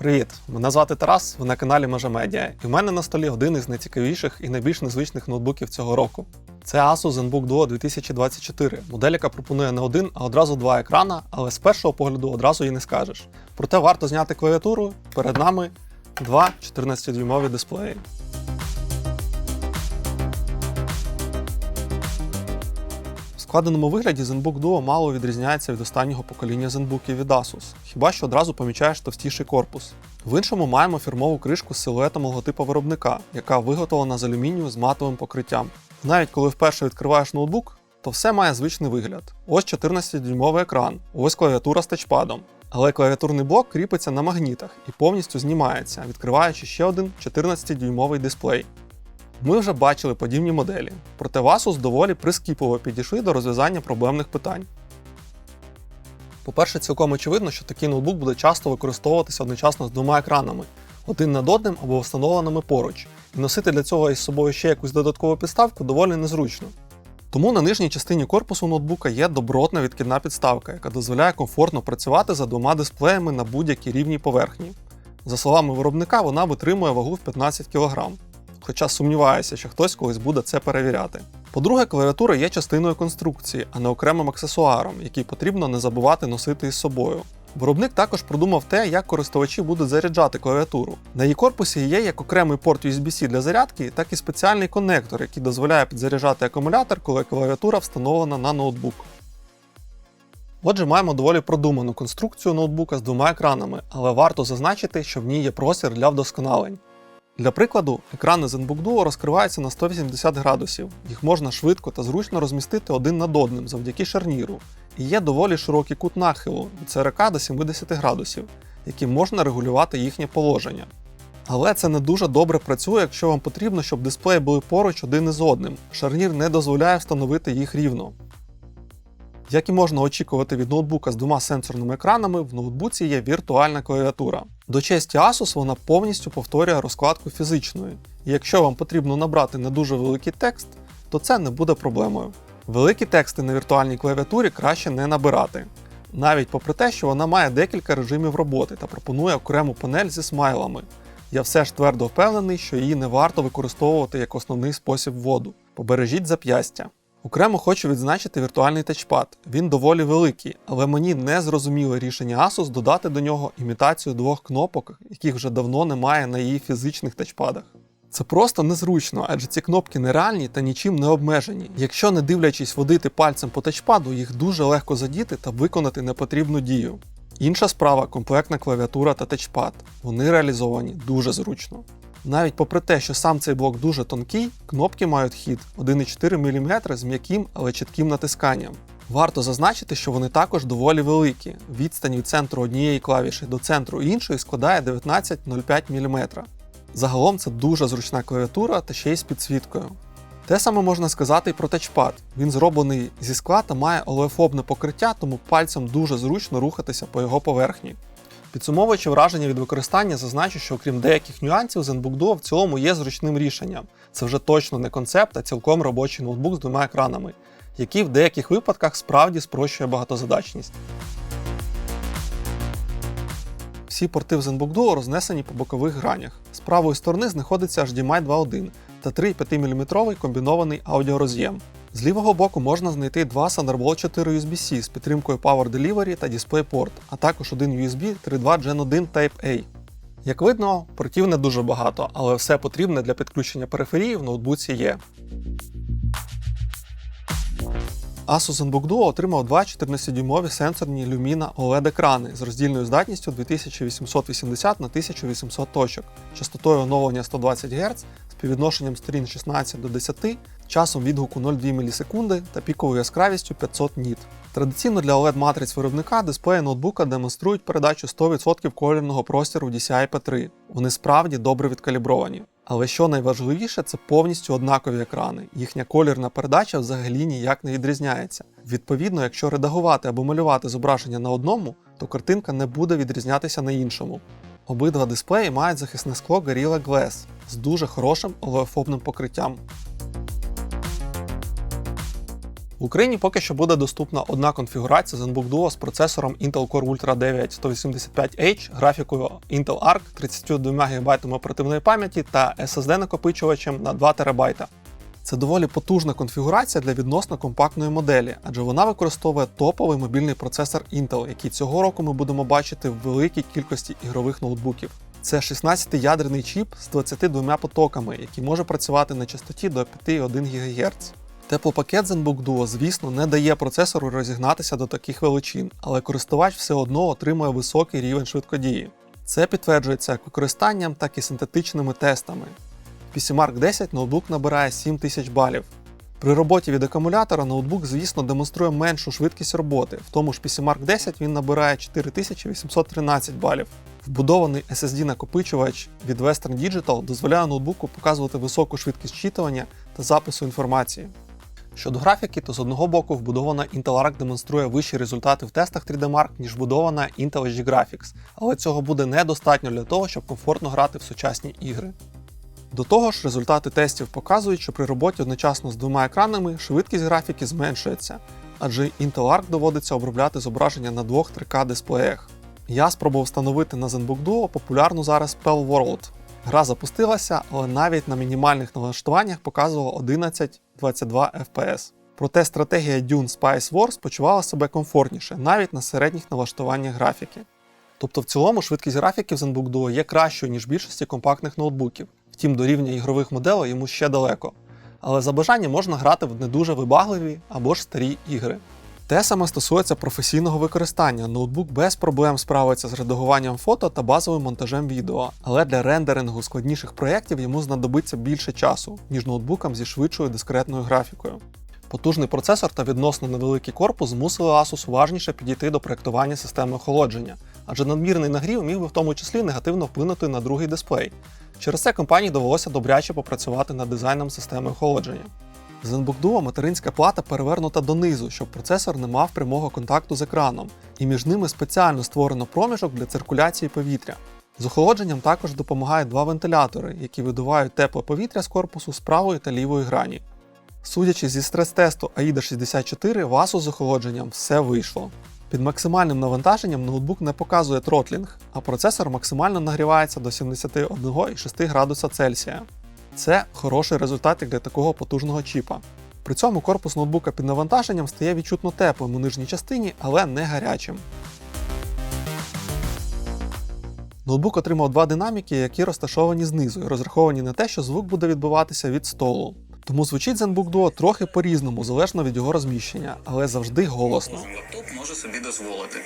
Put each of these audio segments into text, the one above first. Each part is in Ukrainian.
Привіт! Мене звати Тарас, ви на каналі Межа Медіа, і в мене на столі один із найцікавіших і найбільш незвичних ноутбуків цього року. Це Asus ZenBook Duo 2024, модель, яка пропонує не один, а одразу два екрана, але з першого погляду одразу і не скажеш. Проте варто зняти клавіатуру. Перед нами два 14-дюймові дисплеї. Складеному вигляді ZenBook Duo мало відрізняється від останнього покоління ZenBookів від Asus, хіба що одразу помічаєш товстіший корпус. В іншому маємо фірмову кришку з силуетом логотипа виробника, яка виготовлена з алюмінію з матовим покриттям. Навіть коли вперше відкриваєш ноутбук, то все має звичний вигляд. Ось 14-дюймовий екран, ось клавіатура з тачпадом. Але клавіатурний блок кріпиться на магнітах і повністю знімається, відкриваючи ще один 14-дюймовий дисплей. Ми вже бачили подібні моделі, проте в Asus доволі прискіпливо підійшли до розв'язання проблемних питань. По-перше, цілком очевидно, що такий ноутбук буде часто використовуватися одночасно з двома екранами, один над одним або встановленими поруч, і носити для цього із собою ще якусь додаткову підставку доволі незручно. Тому на нижній частині корпусу ноутбука є добротна відкидна підставка, яка дозволяє комфортно працювати за двома дисплеями на будь-якій рівній поверхні. За словами виробника, вона витримує вагу в 15 кг. Хоча сумніваюся, що хтось колись буде це перевіряти. По-друге, клавіатура є частиною конструкції, а не окремим аксесуаром, який потрібно не забувати носити із собою. Виробник також продумав те, як користувачі будуть заряджати клавіатуру. На її корпусі є як окремий порт USB-C для зарядки, так і спеціальний коннектор, який дозволяє підзаряджати акумулятор, коли клавіатура встановлена на ноутбук. Отже, маємо доволі продуману конструкцію ноутбука з двома екранами, але варто зазначити, що в ній є простір для вдосконалень. Для прикладу, екрани ZenBook Duo розкриваються на 180 градусів. Їх можна швидко та зручно розмістити один над одним завдяки шарніру. І є доволі широкий кут нахилу від 40 до 70 градусів, яким можна регулювати їхнє положення. Але це не дуже добре працює, якщо вам потрібно, щоб дисплеї були поруч один із одним. Шарнір не дозволяє встановити їх рівно. Як і можна очікувати від ноутбука з двома сенсорними екранами, в ноутбуці є віртуальна клавіатура. До честі Asus вона повністю повторює розкладку фізичної, і якщо вам потрібно набрати не дуже великий текст, то це не буде проблемою. Великі тексти на віртуальній клавіатурі краще не набирати, навіть попри те, що вона має декілька режимів роботи та пропонує окрему панель зі смайлами. Я все ж твердо впевнений, що її не варто використовувати як основний спосіб вводу. Побережіть зап'ястя. Окремо хочу відзначити віртуальний тачпад. Він доволі великий, але мені не зрозуміло рішення Asus додати до нього імітацію двох кнопок, яких вже давно немає на її фізичних тачпадах. Це просто незручно, адже ці кнопки нереальні та нічим не обмежені. Якщо не дивлячись водити пальцем по тачпаду, їх дуже легко задіти та виконати непотрібну дію. Інша справа комплектна клавіатура та тачпад. Вони реалізовані дуже зручно. Навіть попри те, що сам цей блок дуже тонкий, кнопки мають хід 1,4 мм з м'яким, але чітким натисканням. Варто зазначити, що вони також доволі великі. Відстань від центру однієї клавіші до центру іншої складає 19,05 мм. Загалом це дуже зручна клавіатура та ще й з підсвіткою. Те саме можна сказати і про тачпад. Він зроблений зі скла та має олеофобне покриття, тому пальцем дуже зручно рухатися по його поверхні. Підсумовуючи враження від використання, зазначу, що окрім деяких нюансів, ZenBook Duo в цілому є зручним рішенням. Це вже точно не концепт, а цілком робочий ноутбук з двома екранами, який в деяких випадках справді спрощує багатозадачність. Всі порти в ZenBook Duo рознесені по бокових гранях. З правої сторони знаходиться HDMI 2.1 та 3,5 мм комбінований аудіороз'єм. З лівого боку можна знайти два Thunderbolt 4 USB-C з підтримкою Power Delivery та DisplayPort, а також один USB 3.2 Gen 1 Type-A. Як видно, портів не дуже багато, але все потрібне для підключення периферії в ноутбуці є. Asus ZenBook Duo отримав два 14-дюймові сенсорні Lumina OLED екрани з роздільною здатністю 2880 на 1800 точок, частотою оновлення 120 Гц, співвідношенням сторін 16 до 10, часом відгуку 0,2 мілісекунди та піковою яскравістю 500 ніт. Традиційно для OLED-матриць виробника дисплеї ноутбука демонструють передачу 100% колірного простіру DCI P3. Вони справді добре відкалібровані. Але що найважливіше, це повністю однакові екрани. Їхня колірна передача взагалі ніяк не відрізняється. Відповідно, якщо редагувати або малювати зображення на одному, то картинка не буде відрізнятися на іншому. Обидва дисплеї мають захисне скло Gorilla Glass з дуже хорошим олеофобним покриттям. В Україні поки що буде доступна одна конфігурація ZenBook Duo з процесором Intel Core Ultra 9 185H, графікою Intel Arc 32 ГБ оперативної пам'яті та SSD накопичувачем на 2 ТБ. Це доволі потужна конфігурація для відносно компактної моделі, адже вона використовує топовий мобільний процесор Intel, який цього року ми будемо бачити в великій кількості ігрових ноутбуків. Це 16-ядерний чіп з 22 потоками, який може працювати на частоті до 5,1 ГГц. Теплопакет ZenBook Duo, звісно, не дає процесору розігнатися до таких величин, але користувач все одно отримує високий рівень швидкодії. Це підтверджується як використанням, так і синтетичними тестами. В PCMark 10 ноутбук набирає 7000 балів. При роботі від акумулятора ноутбук, звісно, демонструє меншу швидкість роботи, в тому ж PCMark 10 він набирає 4813 балів. Вбудований SSD-накопичувач від Western Digital дозволяє ноутбуку показувати високу швидкість читування та запису інформації. Щодо графіки, то з одного боку вбудована Intel Arc демонструє вищі результати в тестах 3D Mark, ніж вбудована Intel HD Graphics, але цього буде недостатньо для того, щоб комфортно грати в сучасні ігри. До того ж, результати тестів показують, що при роботі одночасно з двома екранами швидкість графіки зменшується, адже Intel Arc доводиться обробляти зображення на двох 3К дисплеях. Я спробував встановити на ZenBook Duo популярну зараз Pell World. Гра запустилася, але навіть на мінімальних налаштуваннях показувала 11-22 FPS. Проте стратегія Dune Spice Wars почувала себе комфортніше, навіть на середніх налаштуваннях графіки. Тобто в цілому швидкість графіки в ZenBook Duo є кращою, ніж більшості компактних ноутбуків. Втім, до рівня ігрових моделей йому ще далеко. Але за бажанням можна грати в не дуже вибагливі або ж старі ігри. Те саме стосується професійного використання. Ноутбук без проблем справиться з редагуванням фото та базовим монтажем відео, але для рендерингу складніших проєктів йому знадобиться більше часу, ніж ноутбукам зі швидшою дискретною графікою. Потужний процесор та відносно невеликий корпус змусили Asus уважніше підійти до проєктування системи охолодження, адже надмірний нагрів міг би в тому числі негативно вплинути на другий дисплей. Через це компанії довелося добряче попрацювати над дизайном системи охолодження. ZenBook Duo материнська плата перевернута донизу, щоб процесор не мав прямого контакту з екраном, і між ними спеціально створено проміжок для циркуляції повітря. З охолодженням також допомагають два вентилятори, які видувають тепле повітря з корпусу з правої та лівої грані. Судячи зі стрес-тесту AIDA 64, в Asus з охолодженням все вийшло. Під максимальним навантаженням ноутбук не показує тротлінг, а процесор максимально нагрівається до 71,6 градуса Цельсія. Це хороший результат для такого потужного чіпа. При цьому корпус ноутбука під навантаженням стає відчутно теплим у нижній частині, але не гарячим. Ноутбук отримав два динаміки, які розташовані знизу і розраховані на те, що звук буде відбиватися від столу. Тому звучить ZenBook Duo трохи по-різному, залежно від його розміщення, але завжди голосно. Лаптоп може собі дозволити.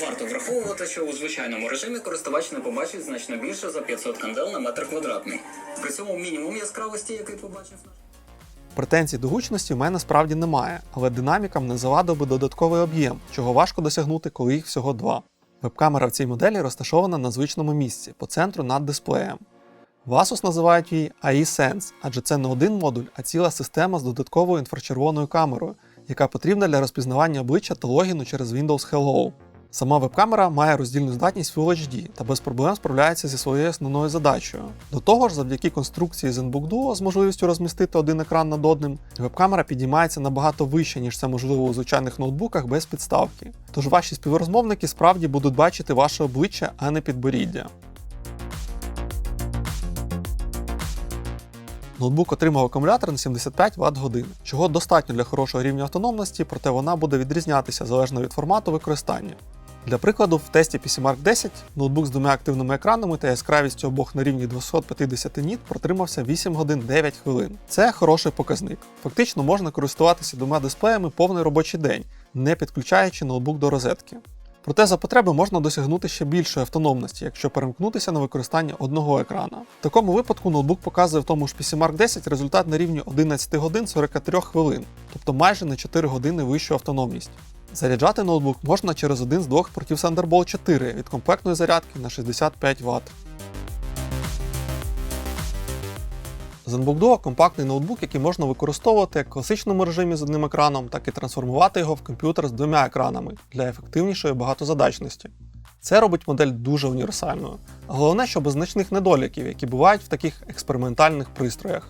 Варто враховувати, що у звичайному режимі користувач не побачить значно більше за 500 кандел на метр квадратний. При цьому мінімум яскравості, який побачив. Претензій до гучності в мене справді немає, але динамікам не завадив би додатковий об'єм, чого важко досягнути, коли їх всього два. Веб-камера в цій моделі розташована на звичному місці, по центру над дисплеєм. В Asus називають її AI Sense, адже це не один модуль, а ціла система з додатковою інфрачервоною камерою, яка потрібна для розпізнавання обличчя та логіну через Windows Hello. Сама веб-камера має роздільну здатність Full HD та без проблем справляється зі своєю основною задачею. До того ж, завдяки конструкції ZenBook Duo з можливістю розмістити один екран над одним, веб-камера підіймається набагато вище, ніж це можливо у звичайних ноутбуках без підставки. Тож ваші співрозмовники справді будуть бачити ваше обличчя, а не підборіддя. Ноутбук отримав акумулятор на 75 Вт годин, чого достатньо для хорошого рівня автономності, проте вона буде відрізнятися залежно від формату використання. Для прикладу, в тесті PCMark 10 ноутбук з двома активними екранами та яскравістю обох на рівні 250 ніт протримався 8 годин 9 хвилин. Це хороший показник. Фактично можна користуватися двома дисплеями повний робочий день, не підключаючи ноутбук до розетки. Проте за потреби можна досягнути ще більшої автономності, якщо перемкнутися на використання одного екрана. В такому випадку ноутбук показує в тому ж PCMark 10 результат на рівні 11 годин 43 хвилин, тобто майже на 4 години вищу автономність. Заряджати ноутбук можна через один з двох портів Thunderbolt 4 від комплектної зарядки на 65 Вт. ZenBook Duo – компактний ноутбук, який можна використовувати як в класичному режимі з одним екраном, так і трансформувати його в комп'ютер з двома екранами для ефективнішої багатозадачності. Це робить модель дуже універсальною, головне, що без значних недоліків, які бувають в таких експериментальних пристроях.